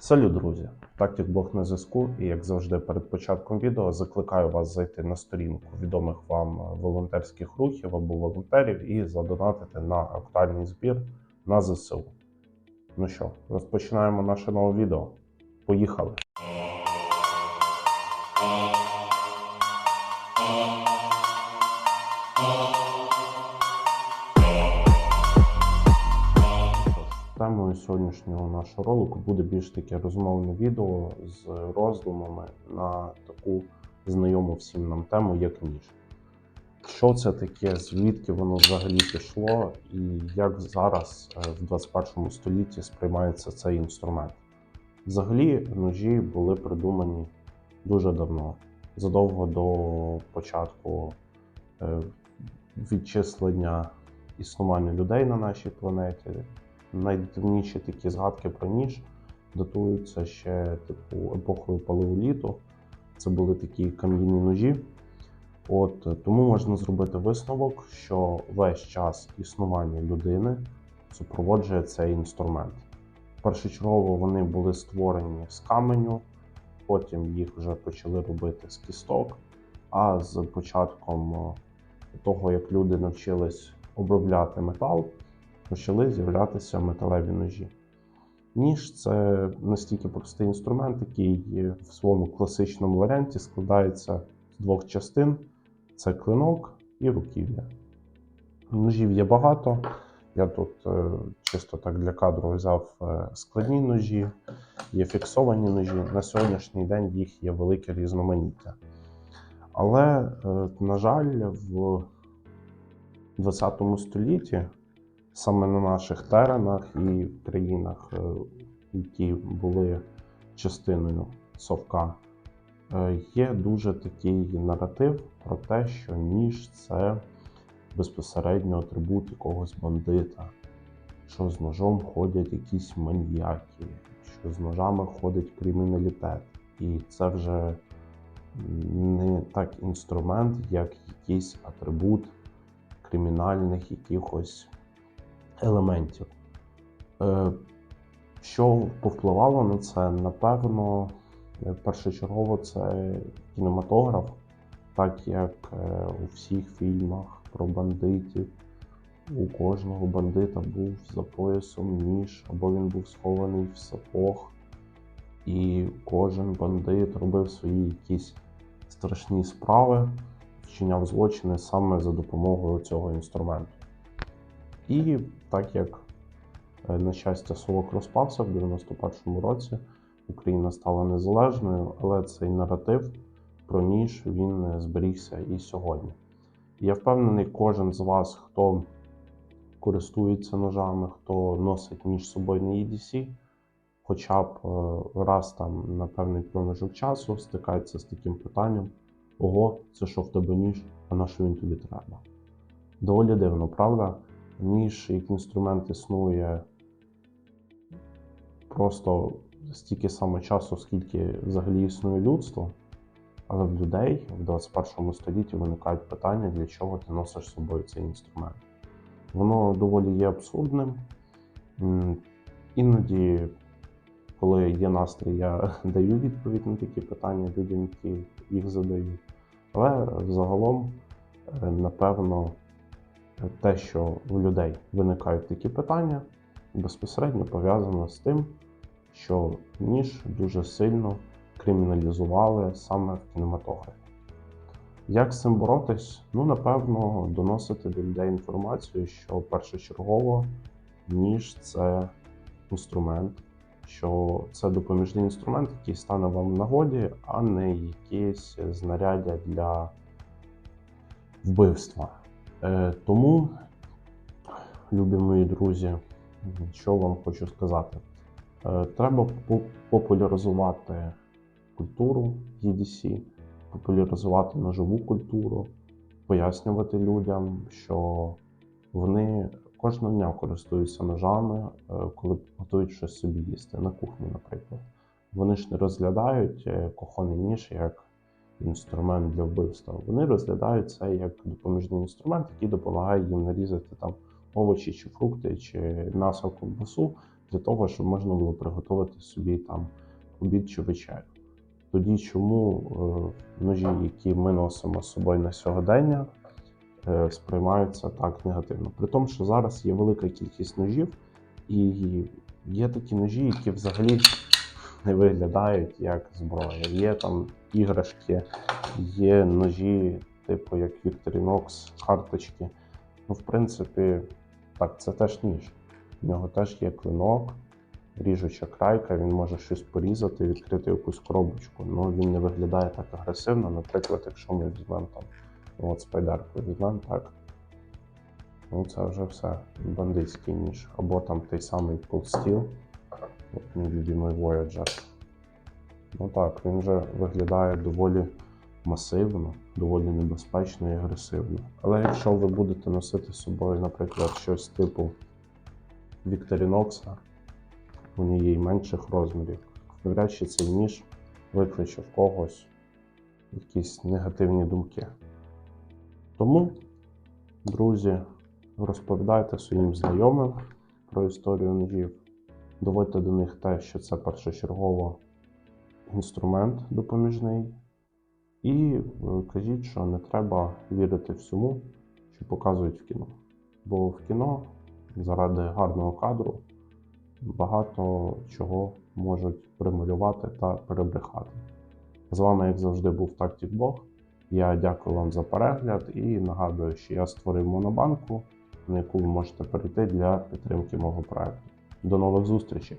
Салют, друзі! Тактик Бог на зв'язку, і як завжди перед початком відео закликаю вас зайти на сторінку відомих вам волонтерських рухів або волонтерів і задонатити на актуальний збір на ЗСУ. Ну що, розпочинаємо наше нове відео. Поїхали! Темою сьогоднішнього нашого ролику буде більш таке розмовне відео з роздумами на таку знайому всім нам тему, як ніж. Що це таке, звідки воно взагалі пішло, і як зараз е, в 21 столітті сприймається цей інструмент? Взагалі, ножі були придумані дуже давно, задовго до початку е, відчислення існування людей на нашій планеті. Найдавніші такі згадки про ніж датуються ще типу епохою палеоліту. Це були такі кам'яні ножі. От тому можна зробити висновок, що весь час існування людини супроводжує цей інструмент. Першочергово вони були створені з каменю, потім їх вже почали робити з кісток. А з початком того, як люди навчились обробляти метал, почали з'являтися металеві ножі. Ніж це настільки простий інструмент, який в своєму класичному варіанті складається з двох частин: це клинок і руків'я. Ножів є багато. Я тут е, чисто так для кадру взяв е, складні ножі, є фіксовані ножі. На сьогоднішній день їх є велике різноманіття. Але, е, на жаль, в 20 столітті саме на наших теренах і в країнах, е, які були частиною совка, е, є дуже такий наратив про те, що ніж це безпосередньо атрибут якогось бандита, що з ножом ходять якісь маніяки, що з ножами ходить криміналітет. І це вже не так інструмент, як якийсь атрибут кримінальних якихось елементів. Е, Що повпливало на це? Напевно, е, першочергово це кінематограф, так як е, у всіх фільмах про бандитів. У кожного бандита був за поясом ніж, або він був схований в сапог, і кожен бандит робив свої якісь страшні справи, вчиняв злочини саме за допомогою цього інструменту. І так як, е, на щастя, Совок розпався в 91-му році, Україна стала незалежною, але цей наратив про ніж він е, зберігся і сьогодні. Я впевнений, кожен з вас, хто користується ножами, хто носить ніж з собою на EDC, хоча б е, раз там на певний проміжок часу стикається з таким питанням: ого, це що в тебе ніж, а на що він тобі треба? Доволі дивно, правда? Ніж як інструмент існує просто стільки саме часу, скільки взагалі існує людство. Але в людей в 21 столітті виникають питання, для чого ти носиш з собою цей інструмент. Воно доволі є абсурдним. Іноді, коли є настрій, я даю відповідь на такі питання людям, які їх задають. Але взагалом, е, напевно, те, що у людей виникають такі питання, безпосередньо пов'язано з тим, що ніж дуже сильно криміналізували саме в кінематографі. Як з цим боротись? Ну, напевно, доносити до людей інформацію, що першочергово ніж це інструмент, що це допоміжний інструмент, який стане вам в нагоді, а не якесь знаряддя для вбивства. Е, тому, любі мої друзі, що вам хочу сказати? Е, треба популяризувати культуру EDC, популяризувати ножову культуру, пояснювати людям, що вони кожного дня користуються ножами, е, коли готують щось собі їсти на кухні, наприклад. Вони ж не розглядають кухонний ніж як інструмент для вбивства. Вони розглядають це як допоміжний інструмент, який допомагає їм нарізати там овочі чи фрукти, чи м'ясо ковбасу для того, щоб можна було приготувати собі там обід чи вечерю. Тоді чому е, ножі, які ми носимо з собою на сьогодення, е, сприймаються так негативно. При тому, що зараз є велика кількість ножів, і є такі ножі, які взагалі не виглядають як зброя. Є там іграшки, є ножі, типу як Victorinox, карточки. Ну, в принципі, так, це теж ніж. В нього теж є клинок, ріжуча крайка, він може щось порізати, відкрити якусь коробочку. Ну він не виглядає так агресивно. Наприклад, якщо ми візьмемо там, ну, от спайдерку візьмемо так. Ну, це вже все бандитський ніж. Або там той самий Steel, от мій любимий Voyager. Ну так, він вже виглядає доволі масивно, доволі небезпечно і агресивно. Але якщо ви будете носити з собою, наприклад, щось типу Вікторінокса, вони є й менших розмірів, навряд чи цей ніж викличе в когось якісь негативні думки. Тому, друзі, розповідайте своїм знайомим про історію ножів, доводьте до них те, що це першочергово інструмент допоміжний. І е, кажіть, що не треба вірити всьому, що показують в кіно. Бо в кіно заради гарного кадру багато чого можуть прималювати та перебрехати. З вами, як завжди, був Тактик Бог. Я дякую вам за перегляд і нагадую, що я створив монобанку, на яку ви можете перейти для підтримки мого проекту. До нових зустрічей!